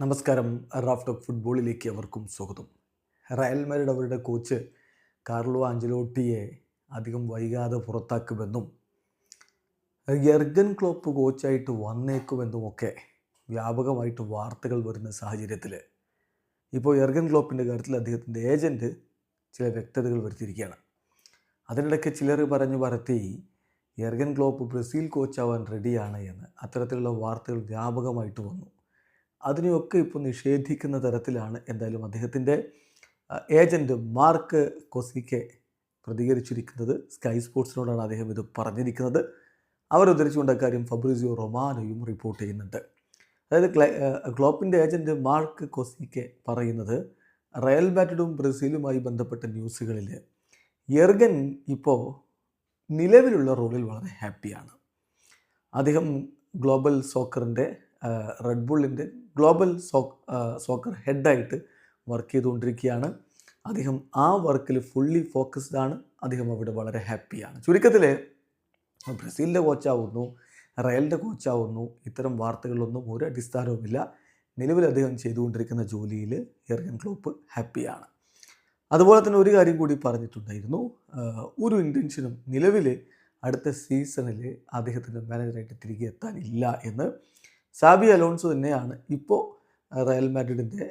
നമസ്കാരം. Raf talk ഫുട്ബോളിലേക്ക് അവർക്കും സ്വാഗതം. റയൽ മാഡ്രിഡ് അവരുടെ കോച്ച് കാർലോ ആഞ്ചലോട്ടിയെ അധികം വൈകാതെ പുറത്താക്കുമെന്നും യർഗൻ ക്ലോപ്പ് കോച്ചായിട്ട് വന്നേക്കുമെന്നുമൊക്കെ വ്യാപകമായിട്ട് വാർത്തകൾ വരുന്ന സാഹചര്യത്തിൽ ഇപ്പോൾ യർഗൻ ക്ലോപ്പിന്റെ കാര്യത്തിൽ അദ്ദേഹത്തിന്റെ ഏജന്റ് ചില വ്യക്തതകൾ വരുത്തിയിരിക്കുകയാണ്. അതിനിടയ്ക്ക് ചിലർ പറഞ്ഞു പരത്തി യർഗൻ ക്ലോപ്പ് ബ്രസീൽ കോച്ചാവാൻ റെഡിയാണ് എന്ന് അത്തരത്തിലുള്ള വാർത്തകൾ വ്യാപകമായിട്ട് വന്നു. അതിനെയൊക്കെ ഇപ്പോൾ നിഷേധിക്കുന്ന തരത്തിലാണ് എന്തായാലും അദ്ദേഹത്തിന്റെ ഏജന്റ് മാർക്ക് കൊസിക്കെ പ്രതികരിച്ചിരിക്കുന്നത്. സ്കൈ സ്പോർട്സിനോടാണ് അദ്ദേഹം ഇത് പറഞ്ഞിരിക്കുന്നത്. അവർ ഉദ്ധരിച്ചുകൊണ്ട് കാര്യം ഫബ്രിസിയോ റൊമാനോയും റിപ്പോർട്ട് ചെയ്യുന്നുണ്ട്. അതായത് ക്ലൈ ക്ലോപ്പിന്റെ ഏജന്റ് മാർക്ക് കൊസിക്കെ പറയുന്നത് റയൽ ബാറ്റഡും ബ്രസീലുമായി ബന്ധപ്പെട്ട ന്യൂസുകളിൽ എർഗൻ ഇപ്പോൾ നിലവിലുള്ള റോളിൽ വളരെ ഹാപ്പിയാണ്. അദ്ദേഹം ഗ്ലോബൽ സോക്കറിന്റെ റെഡ് ബുള്ളിന്റെ ഗ്ലോബൽ സോ സോക്കർ ഹെഡായിട്ട് വർക്ക് ചെയ്തുകൊണ്ടിരിക്കുകയാണ്. അദ്ദേഹം ആ വർക്കിൽ ഫുള്ളി ഫോക്കസ്ഡ് ആണ്. അദ്ദേഹം അവിടെ വളരെ ഹാപ്പിയാണ് ചുരുക്കത്തിൽ ബ്രസീലിന്റെ കോച്ചാവുന്നു റയലിന്റെ കോച്ചാവുന്നു ഇത്തരം വാർത്തകളിലൊന്നും ഒരു അടിസ്ഥാനവുമില്ല. നിലവിൽ അദ്ദേഹം ചെയ്തുകൊണ്ടിരിക്കുന്ന ജോലിയിൽ എർഗൻ ക്ലോപ്പ് ഹാപ്പിയാണ് അതുപോലെ തന്നെ ഒരു കാര്യം കൂടി പറഞ്ഞിട്ടുണ്ടായിരുന്നു. ഒരു ഇന്റൻഷനും നിലവിൽ അടുത്ത സീസണിൽ അദ്ദേഹത്തിന്റെ മാനേജറായിട്ട് തിരികെ എത്താനില്ല എന്ന്. സാബി അലോൺസോ തന്നെയാണ് ഇപ്പോൾ റയൽ മാഡ്രിഡിന്റെ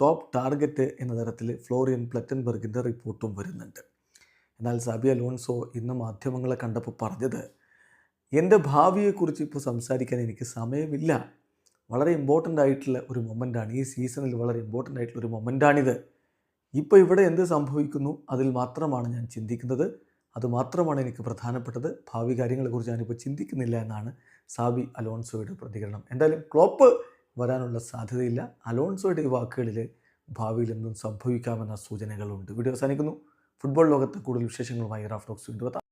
ടോപ്പ് ടാർഗറ്റ് എന്ന തരത്തിൽ ഫ്ലോറിയൻ പ്ലറ്റൻബർഗിന്റെ റിപ്പോർട്ടും വരുന്നുണ്ട്. എന്നാൽ സാബി അലോൺസോ ഇന്ന് മാധ്യമങ്ങളെ കണ്ടപ്പോൾ പറഞ്ഞത് എന്റെ ഭാവിയെക്കുറിച്ച് ഇപ്പോൾ സംസാരിക്കാൻ എനിക്ക് സമയമില്ല. വളരെ ഇമ്പോർട്ടന്റ് ആയിട്ടുള്ള ഒരു മൊമെന്റാണ് ഈ സീസണിൽ വളരെ ഇമ്പോർട്ടന്റ് ആയിട്ടുള്ള ഒരു മൊമെന്റാണിത്. ഇപ്പോൾ ഇവിടെ എന്ത് സംഭവിക്കുന്നു? അതിൽ മാത്രമാണ് ഞാൻ ചിന്തിക്കുന്നത്. അതുമാത്രമാണ് എനിക്ക് പ്രധാനപ്പെട്ടത്. ഭാവി കാര്യങ്ങളെക്കുറിച്ച് ഞാനിപ്പോൾ ചിന്തിക്കുന്നില്ല എന്നാണ് സാബി അലോൺസോയുടെ പ്രതികരണം. എന്തായാലും ക്ലോപ്പ് വരാനുള്ള സാധ്യതയില്ല. അലോൺസോയുടെ ഈ വാക്കുകളിൽ ഭാവിയിൽ എന്തും സംഭവിക്കാമെന്ന സൂചനകളുണ്ട്. വീഡിയോ അവസാനിക്കുന്നു. ഫുട്ബോൾ ലോകത്ത് കൂടുതൽ വിശേഷങ്ങളുമായി റാഫ്റ്റോക്സ് വീണ്ടും